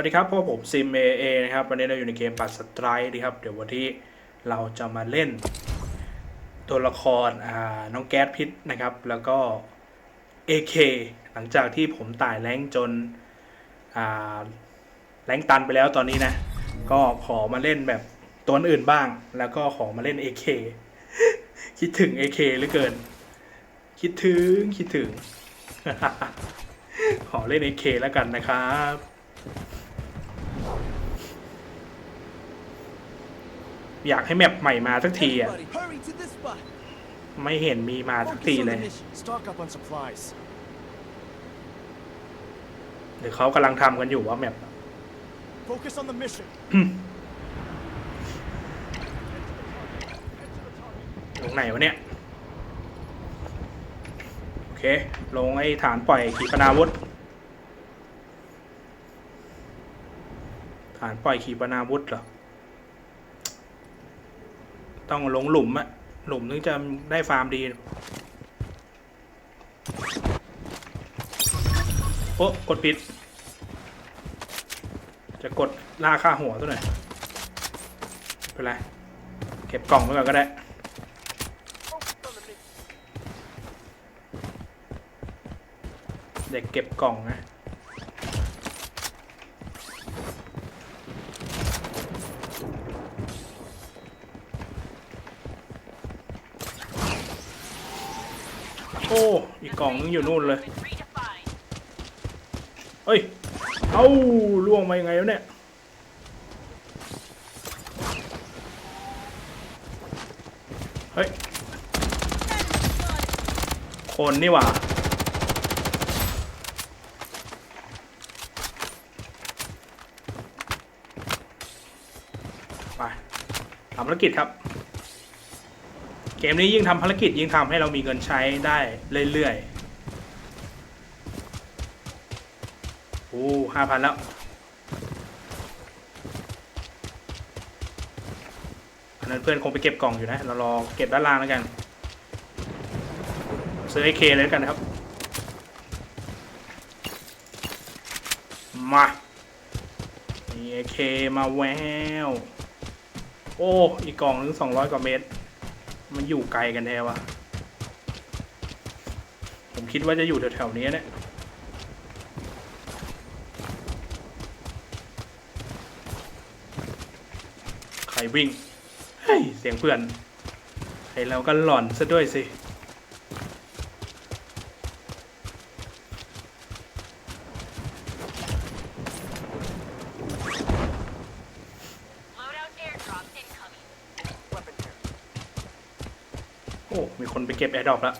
วัสดีครับพวกผมซิมเอเอนะครับ วันนี้เราอยู่ในเกมปัดสไตร์นะครับ เดี๋ยววันที่เราจะมาเล่น ตัวละครอ่าน้องแก๊สพิษนะครับ แล้วก็ AK หลังจากที่ผมตายแรงจนอ่าแรงตันไปแล้วตอนนี้นะ ก็ขอมาเล่นแบบตัวอื่นบ้าง แล้วก็ขอมาเล่น AK คิดถึง AK เหลือเกิน คิดถึงคิดถึงขอเล่น AK แล้วกันนะครับ อยากให้แมปใหม่มาสักทีอะ Everybody, hurry to this spot. ไม่เห็นมีมาสักที Focus on เล the ย mission. Stock up on supplies. หรือเขากำลังทำกันอยู่ว่าแมป Focus on the mission. ลงไหนวะเนี่ย โอเค ลงไอ้ฐานปล่อยขีปนาวุธ ฐานปล่อยขีปนาวุธเหรอ ต้องลงหลุมอะหลุมถึงจะได้ฟาร์มดีโอ้กดผิด จะกดล่าค่าหัวตัวหน่อยไม่เป็นไร เก็บกล่องไว้ก่อนก็ได้เด็กเก็บกล่องนะ โอ้ อีกกล่องนึงอยู่นู่นเลย เฮ้ย เอ้าล่วงมายังไงวะเนี่ย เฮ้ย คนนี่หว่าไปทำภารกิจครับ เกมนี้ยิ่งทำภารกิจยิ่งทำให้เรามีเงินใช้ได้เรื่อยๆ โอ้ห้าพันแล้ว อันนั้นเพื่อนคงไปเก็บกล่องอยู่นะ เรารอเก็บด้านล่างแล้วกัน ซื้อไอเคเลยแล้วกันนะครับ มามีไอเคมาแวว โอ้ อีกกล่องนึงสองร้อยกว่าเมตร มันอยู่ไกลกันแท้วะ ผมคิดว่าจะอยู่แถวๆนี้เนี่ยใครวิ่ง เฮ้ย เสียงเพื่อนไอเราก็หล่อนซะด้วยสิ Loadout airdrop incoming. Weapon here. โอ้ มีคนไปเก็ บแอร์ดรอปแล้ว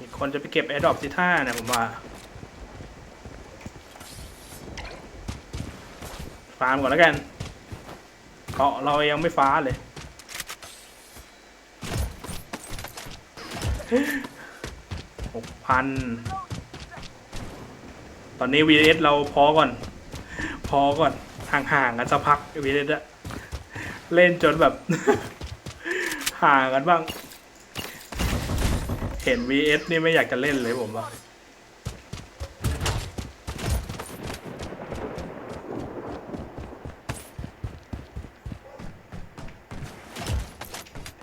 มีคนจะไปเก็บแอร์ดรอปที่ท่านะผมว่า ฟาร์มก่อนแล้วกันเกาะเรายังไม่ฟ้าเลย หกพัน ตอนนี้ VS เราพอก่อน พอก่อน ห่างๆกันสักพัก VS อะ เล่นจนแบบ ห่างกันบ้าง เห็น VS นี่ไม่อยากจะเล่นเลยผมว่า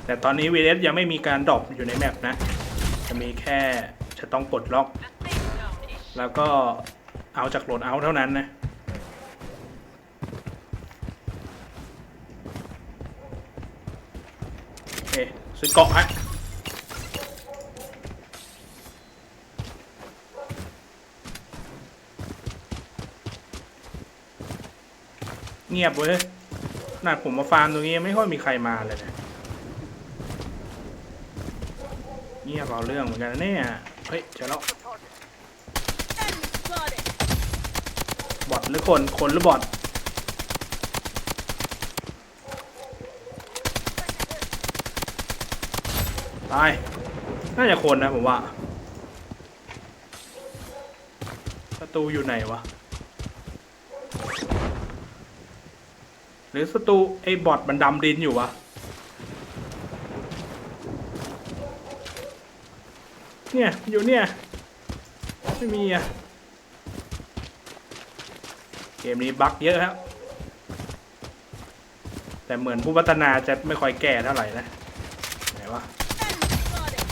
แต่ตอนนี้ VS ยังไม่มีการดรอปอยู่ในแมปนะ จะมีแค่จะต้องปลดล็อก แล้วก็เอาจากโหลดเอาเท่านั้นนะ โอเค ซื้อเกาะฮะเงียบเว้ยขนาดผมมาฟาร์มตรงนี้ยังไม่ค่อยมีใครมาเลยเนะเงียบเอาเรื่องเหมือนกันนะเนี่ย เฮ้ยเจอแล้ว enemy spotted. บอทหรือคน คนหรือบอท ตาย น่าจะคนนะผมว่าศัตรูอยู่ไหนวะ หรือศัตรูไอ้บอทมันดำดินอยู่วะเนี่ย อยู่เนี่ย ไม่มีอะเกมนี้บั๊กเยอะครับแต่เหมือนผู้พัฒนาจะไม่ค่อยแก้เท่าไหร่นะ ไหนวะ Enemy spotted.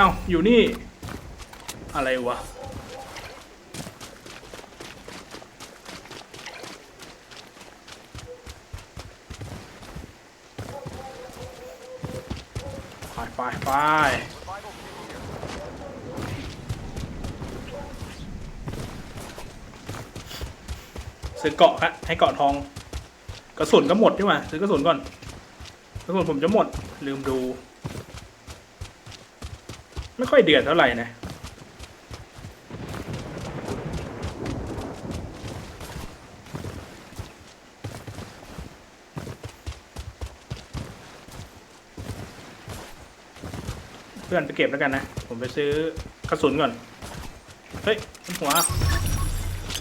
อ้าวอยู่นี่ อะไรวะ ไปไปไปซื้อเกาะฮะให้เกาะทอง กระสุนก็หมดใช่ไหมซื้อกระสุนก่อน กระสุนผมจะหมดลืมดู ไม่ค่อยเดือดเท่าไหร่นะเพื่อนไปเก็บแล้วกันนะ ผมไปซื้อกระสุนก่อน เฮ้ยบนหัว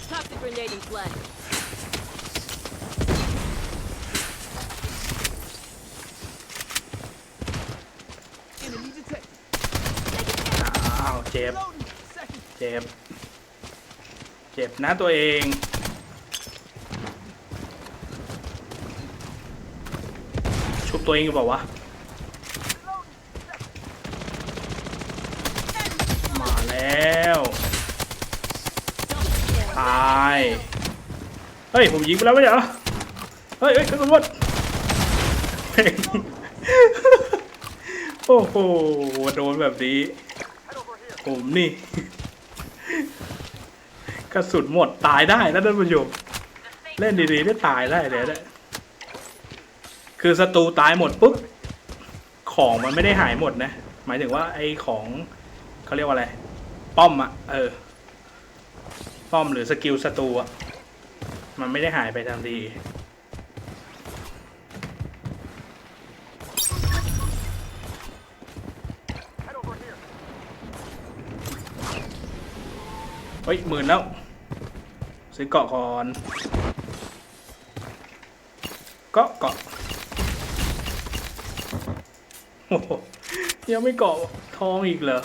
Toxic grenade in play. Enemy detected. อ้าว เจ็บ เจ็บ เจ็บนะตัวเอง ชุบตัวเองอยู่เปล่าวะ มาแล้ว ตาย เฮ้ย ผมยิงไปแล้วไม่ใช่เหรอ เฮ้ยเฮ้ยกระสุนโอ้โห โดนแบบนี้ ผมนี่ กระสุนหมดตายได้นะท่านผู้ชมเล่นดีๆได้ตายได้เลยนะคือศัตรูตายหมดปุ๊บของมันไม่ได้หายหมดนะ หมายถึงว่าไอ้ของเขาเรียกว่าอะไร ป้อมอะเออ ป้อมหรือสกิลศัตรูอะมันไม่ได้หายไปทันที เฮ้ยหมื่นแล้ว ซื้อเกาะก่อน เกาะเกาะโอ้โหยังไม่เกาะทองอีกเหรอ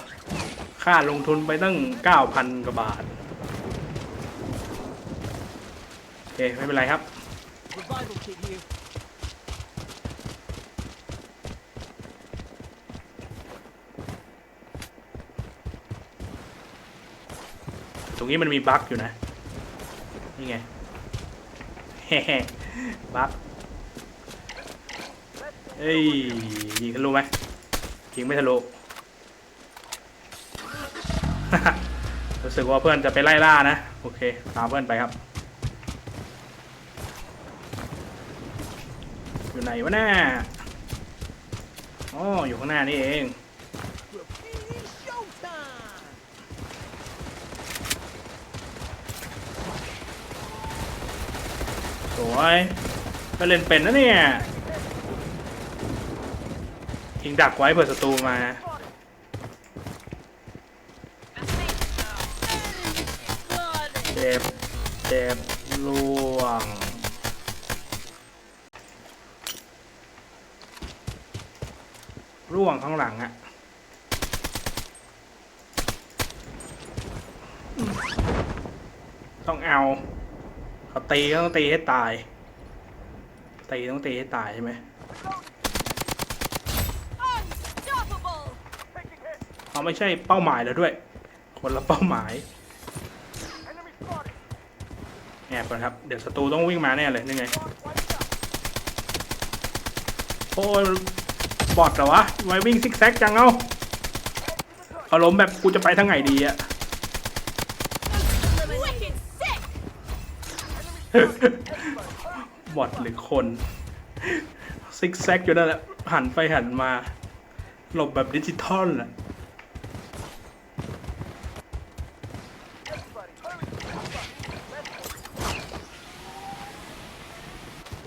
ค่าลงทุนไปตั้งเก้าพันกว่าบาท โอเค ไม่เป็นไรครับ รงนี้มันมีบั๊กอยู่นะ นี่ไงเฮ้บั๊กเอ้ยยิงทะลุไหมยิงไม่ทะลุรู้สึกว่าเพื่อนจะไปไล่ล่านะ โอเค ตามเพื่อนไปครับ อยู่ไหนวะหน้าอ๋ออยู่ข้างหน้านี่เอง วย ก็เล่นเป็นนะเนี่ยยิงดักไว้เผื่อศัตรูมาเจ็บเจ็บล่วงร่วงข้างหลังอะต้องเอา เขาตีก็ต้องตีให้ตาย ตีต้องตีให้ตายใช่ไหม Unstoppable. เขาไม่ใช่เป้าหมายแล้วด้วย คนละเป้าหมาย Enemy spotted. แอบก่อนครับ เดี๋ยวศัตรูต้องวิ่งมาแน่เลยนี่ไง Wiped out. โอ้ยบอดเหรอวะไว้วิ่งซิกแซกจังเอ้าอารมณ์แบบกูจะไปทางไหนดีอะ บอดหรือคนซิกแซกอยู่นั่นแหละ หันไปหันมา หลบแบบดิจิตอลอะ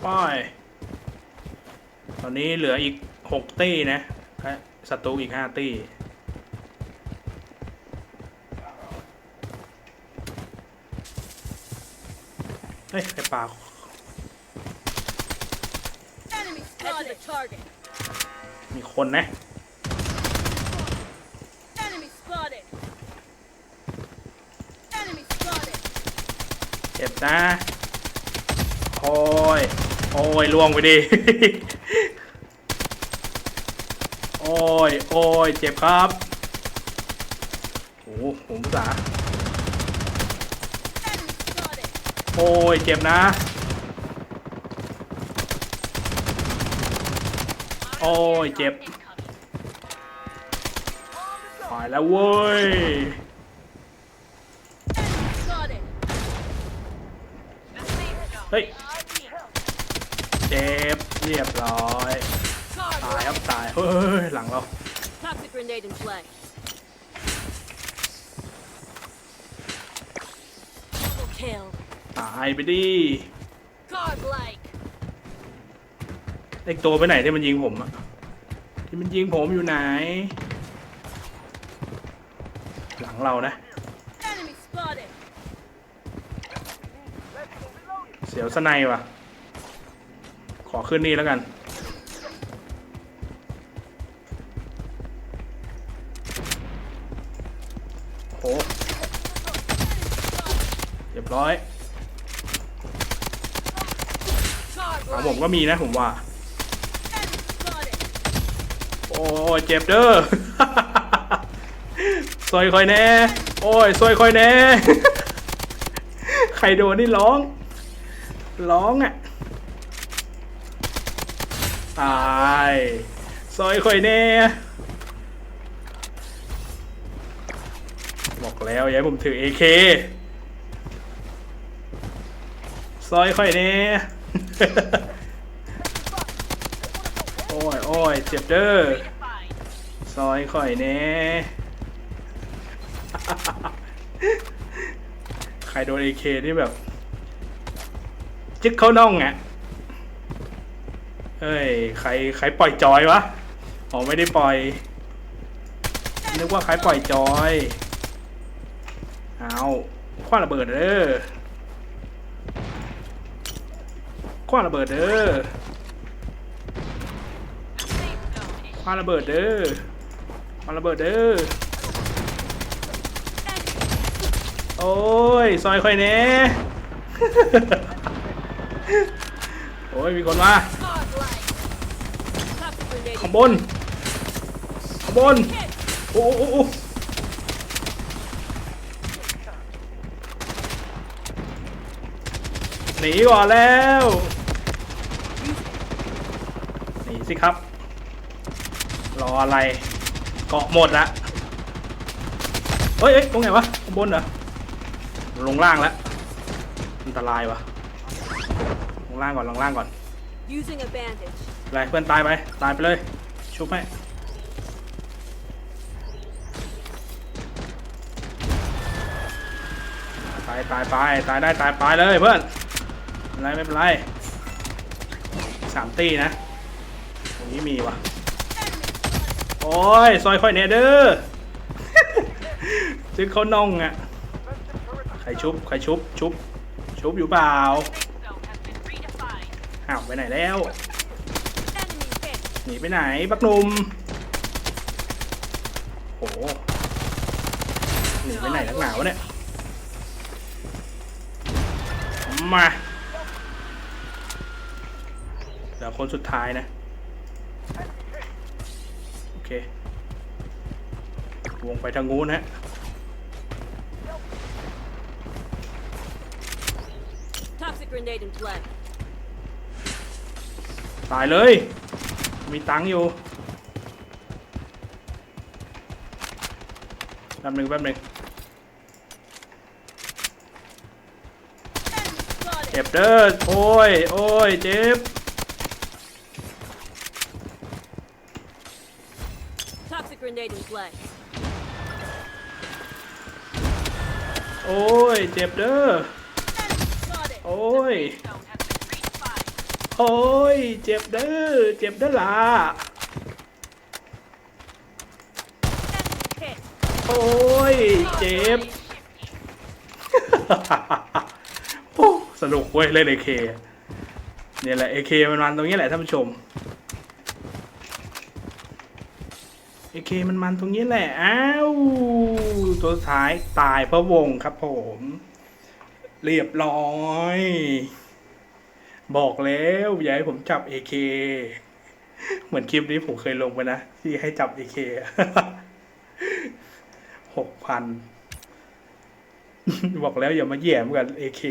ป้ายตอนนี้เหลืออีกหกตี้นะและศัตรูอีกห้าตี้ ฮ้ยไอปลามีคนนะมเจ็บนะ โอ้ย โอ้ยล่วงไปดิ โอ้ย โอ้ย เจ็บครับ โอ้โหผมสา โอ้ยเจ็บนะ โอ้ยเจ็บตายแล้วเว้ยเฮ้ยเจ็บเรียบร้อยตายครับตายเฮ้ยหลังเราายไปดิ Godlike. ไอตัวไปไหนที่มันยิงผมอะที่มันยิงผมอยู่ไหน หลังเรานะ Enemy spotted. เสียวสไนยว่ะ ขอขึ้นนี่แล้วกันโหเรียบร้อยหลัง ผมก็มีนะผมว่า โอ้ยเจ็บเด้อ ซอยคอยแน่ โอ้ยซอยคอยแน่ ใครโดนนี่ร้อง ร้องอะ ตายซอยคอยแน่ บอกแล้วอย่ายผมถือ AK ซอยคอยแน่ โอ้ยโอ้ยเจ็บเด้อซอยข่อยแน่ใครโดนเอเคนี่แบบ จึ๊กเข้าน่องอะเอ้ยใครใครปล่อยจอยวะอ๋อไม่ได้ปล่อยนึกว่าใครปล่อยจอยเอาคว้าระเบิดเด้อคว้าระเบิดเด้อ คว้าระเบิดเด้อคว้าระเบิดเด้อ โอ้ย ซอยค่อยแหน่โอ้ย มีคนมาข้างบนข้างบนโอ้โอ้โอ้หนีก่อนแล้ว หนีสิครับ รออะไร เกาะหมดละเฮ้ยเฮ้ยตรงไหนวะข้างบนเหรอ ลงล่างแล้วอันตรายวะลงล่างก่อนลงล่างก่อน Using a bandage. ไรเพื่อนตายไป ตายไปเลย ชุบให้ตายตายไปตายได้ตายไปเลยเพื่อนไม่เป็นไรไม่เป็นไรสามตีนะตรงนี้มีว่ะ โอ้ย ซอยค่อยเนเด้อซึ่งเขาน่องอะ ใครชุบ ใครชุบ ชุบ ชุบอยู่เปล่าอ้าวไปไหนแล้ว หนีไปไหนบักนุ่มโห หนีไปไหนนักหนาวเนี่ย มาเดี๋ยวคนสุดท้ายนะ เค วงไปทางงูนฮะ Toxic grenade in play. ตายเลย มีตังค์อยู่แป๊บหนึ่งแป๊บหนึ่ง Enemy spotted. เจ็บเด้อโอ้ย โอ้ย เจ็บ play. โอ้ย เจ็บเด้อโอ้ยโอ้ย เจ็บเด้อ เจ็บเด้อล่ะ by. โอ้ย เจ็บ โอ้สนุกเว้ยเล่นเอเคเนี่ยแหละเอเคมันมันตรงนี้แหละท่านผู้ชม อเคมันมันตรงนี้แหละ อ้าว ตัวสุดท้ายตายเพราะวงครับผม เรียบร้อย บอกแล้วอย่าให้ผมจับ AK เหมือนคลิปนี้ผมเคยลงไปนะ ที่ให้จับ AK หกพัน บอกแล้วอย่ามาแย่มกับ AK